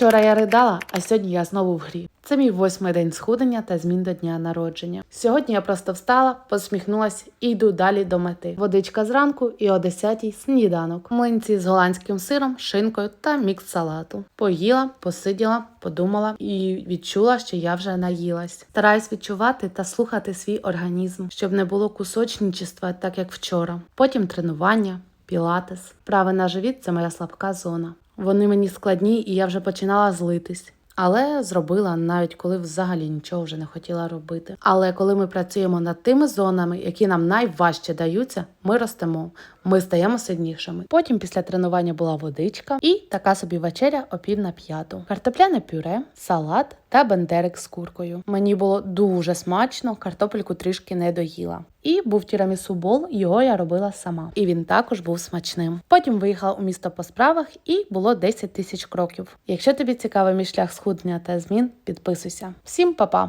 Вчора я ридала, а сьогодні я знову в грі. Це мій восьмий день схудення та змін до дня народження. Сьогодні я просто встала, посміхнулась і йду далі до мети. Водичка зранку і о 10 сніданок. Млинці з голландським сиром, шинкою та мікс салату. Поїла, посиділа, подумала і відчула, що я вже наїлась. Стараюсь відчувати та слухати свій організм, щоб не було кусочничества, так як вчора. Потім тренування, пілатес. Прави на живіт це моя слабка зона. Вони мені складні, і я вже починала злитись. Але зробила навіть коли взагалі нічого вже не хотіла робити. Але коли ми працюємо над тими зонами, які нам найважче даються, ми ростемо, ми стаємо сильнішими. Потім після тренування була водичка і така собі вечеря о пів на п'яту. Картопляне пюре, салат та бендерик з куркою. Мені було дуже смачно, картопельку трішки не доїла. І був тірамісу бол, його я робила сама. І він також був смачним. Потім виїхала у місто по справах і було 10 тисяч кроків. Якщо тобі цікавий мій шлях схуднення та змін, підписуйся. Всім па-па!